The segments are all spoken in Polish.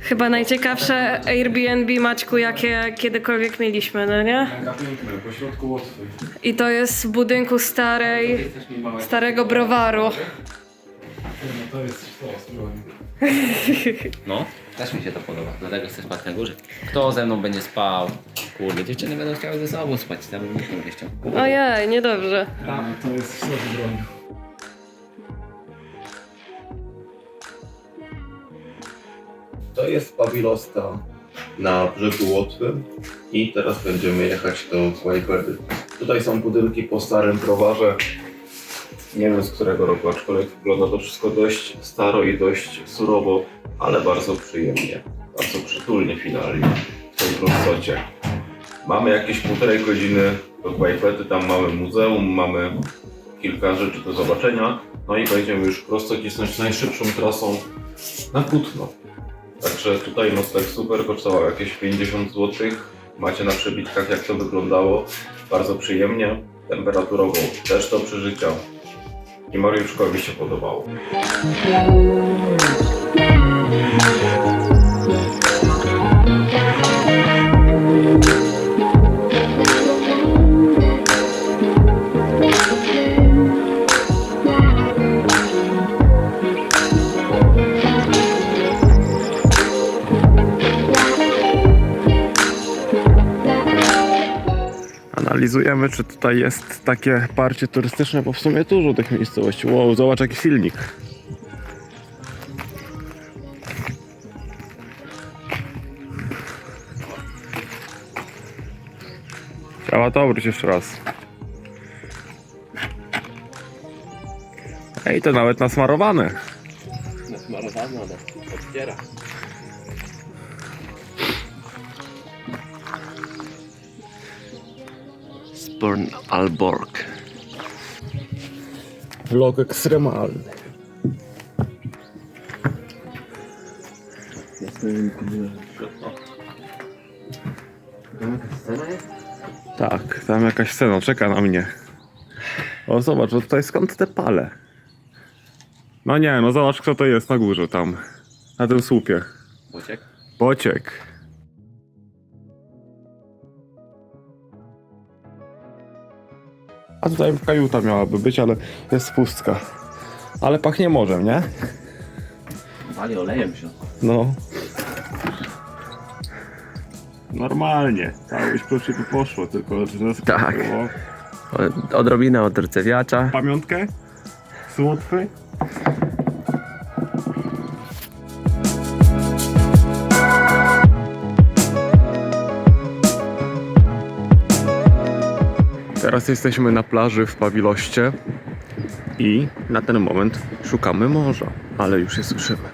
Chyba najciekawsze Airbnb, Maćku, jakie kiedykolwiek mieliśmy, no nie? Mega piękne, po środku Łotwy. I to jest w budynku starej, starego browaru. No to jest to, spróbuj. No, też mi się to podoba, dlatego chcę spać na górze. Kto ze mną będzie spał? Kurde, dziewczyny będą chciały ze sobą spać, tam nie chciał. Ojej, niedobrze. No, to jest środek broni. To jest Pawilosta na brzegu Łotwy i teraz będziemy jechać do Łajwedy. Tutaj są budynki po starym browarze. Nie wiem z którego roku, aczkolwiek wygląda to wszystko dość staro i dość surowo, ale bardzo przyjemnie, bardzo przytulnie finalnie w tej prostocie. Mamy jakieś półtorej godziny do Łajwedy, tam mamy muzeum, mamy kilka rzeczy do zobaczenia, no i będziemy już prosto cisnąć najszybszą trasą na Kutno. Także tutaj nocleg super, kosztował jakieś 50 zł. Macie na przebitkach jak to wyglądało. Bardzo przyjemnie, temperaturowo też do przeżycia. I Mariuszkowi się podobało. Analizujemy, czy tutaj jest takie parcie turystyczne, bo w sumie dużo tych miejscowości. Wow, zobacz jaki silnik. Trzeba to obróć jeszcze raz. Ej, to nawet nasmarowane. Nasmarowane, ale odciera. Sporn Alborg. Vlog ekstremalny. Tak, tam jakaś scena czeka na mnie. O, zobacz, o tutaj skąd te pale? No nie, no zobacz kto to jest na górze tam. Na tym słupie. Bociek? Bociek. A tutaj kajuta miałaby być, ale jest pustka. Ale pachnie morzem, nie? Wali olejem się. No. Normalnie. Całość proszę by poszło, tylko że nas Tak. było. Odrobina od rcewiacza. Pamiątkę? Z Teraz jesteśmy na plaży w Pawiloście i na ten moment szukamy morza, ale już je słyszymy.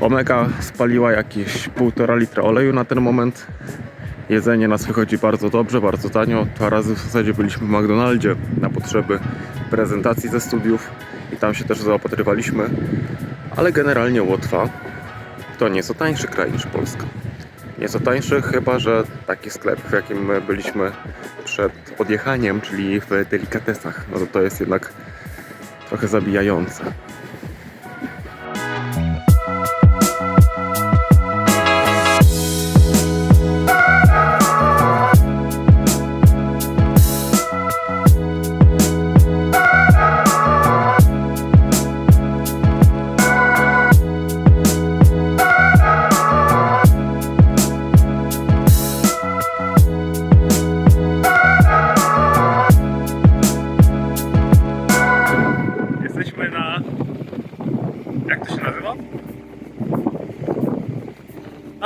Omega spaliła jakieś półtora litra oleju na ten moment. Jedzenie nas wychodzi bardzo dobrze, bardzo tanio. Dwa razy w zasadzie byliśmy w McDonaldzie na potrzeby prezentacji ze studiów i tam się też zaopatrywaliśmy. Ale generalnie Łotwa to nieco tańszy kraj niż Polska. Nieco tańszy, chyba że taki sklep, w jakim my byliśmy przed podjechaniem, czyli w delikatesach. No to to jest jednak trochę zabijające.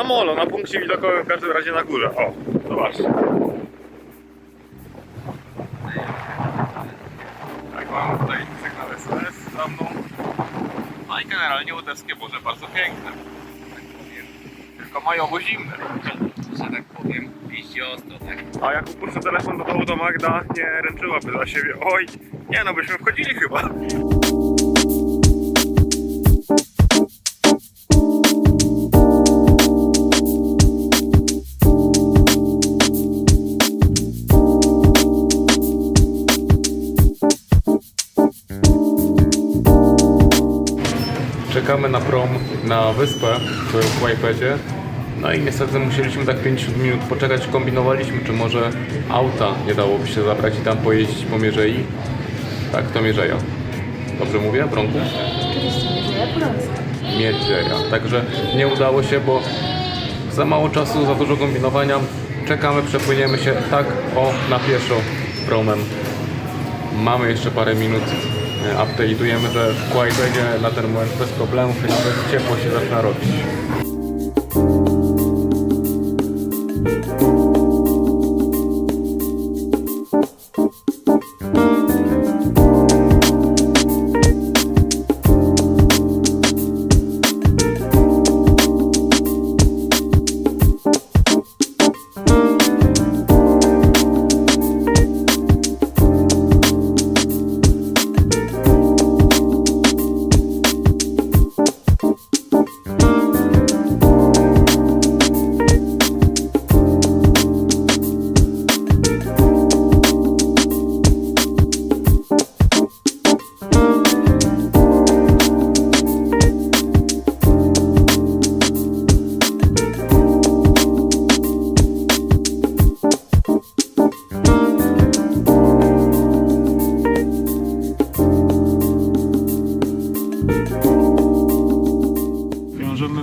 Molo, na punkcie widokowym, w każdym razie na górze. O, zobaczcie. Tak, mamy tutaj sygnał SOS za mną. No i generalnie łotewskie morze bardzo piękne. Tak powiem. Tylko majowo zimne. Że tak powiem, piści ostro, tak? A jak upuszczę telefon do domu, to Magda nie ręczyłaby za siebie. Oj, nie no, byśmy wchodzili chyba. Czekamy na prom na wyspę w Łajpedzie. No i niestety musieliśmy tak 50 minut poczekać, kombinowaliśmy, czy może auta nie dałoby się zabrać i tam pojeździć po Mierzei. Tak, to Mierzeja. Dobrze mówię, Bronku? Mierzeja. Także nie udało się, bo za mało czasu, za dużo kombinowania. Czekamy, przepłyniemy się tak o na pieszo promem. Mamy jeszcze parę minut. Update'ujemy, że w Kłajpedzie na ten moment bez i nawet ciepło się zaczyna robić.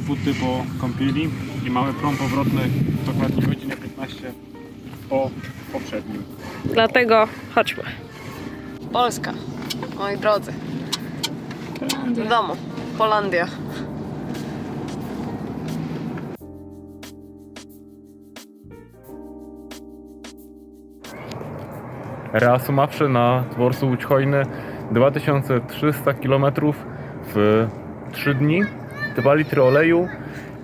Buty po kąpieli i mamy prom powrotny dokładnie godzinę 15 po poprzednim. Dlatego chodźmy. Polska, moi drodzy. W domu. Holandia. Reasumawszy na dworcu Łódź Hojny 2300 km w 3 dni, 2 litry oleju,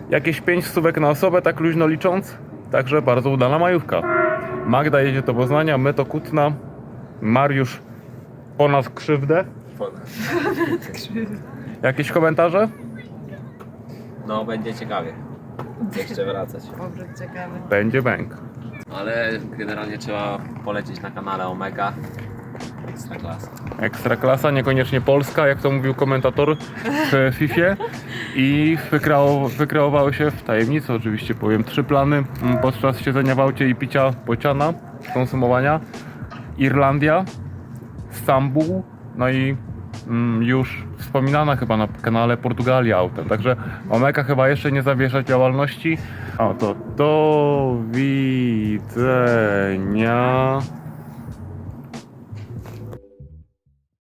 jakieś 5 stówek na osobę, tak luźno licząc, także bardzo udana majówka. Magda jedzie do Poznania, my to Kutna, Mariusz po nas krzywdę. Jakieś komentarze? No, będzie ciekawie. Jeszcze wracać. Będzie bęk. Ale generalnie trzeba polecieć na kanale Omega. Ekstra klasa. Ekstraklasa, niekoniecznie polska, jak to mówił komentator w FIFA. I wykreow- wykreowały się w tajemnicy, oczywiście powiem, trzy plany podczas siedzenia w aucie i picia bociana, konsumowania. Irlandia, Stambuł, no i mm, już wspominana chyba na kanale Portugalia autem. Także Omega chyba jeszcze nie zawiesza działalności. O to do widzenia.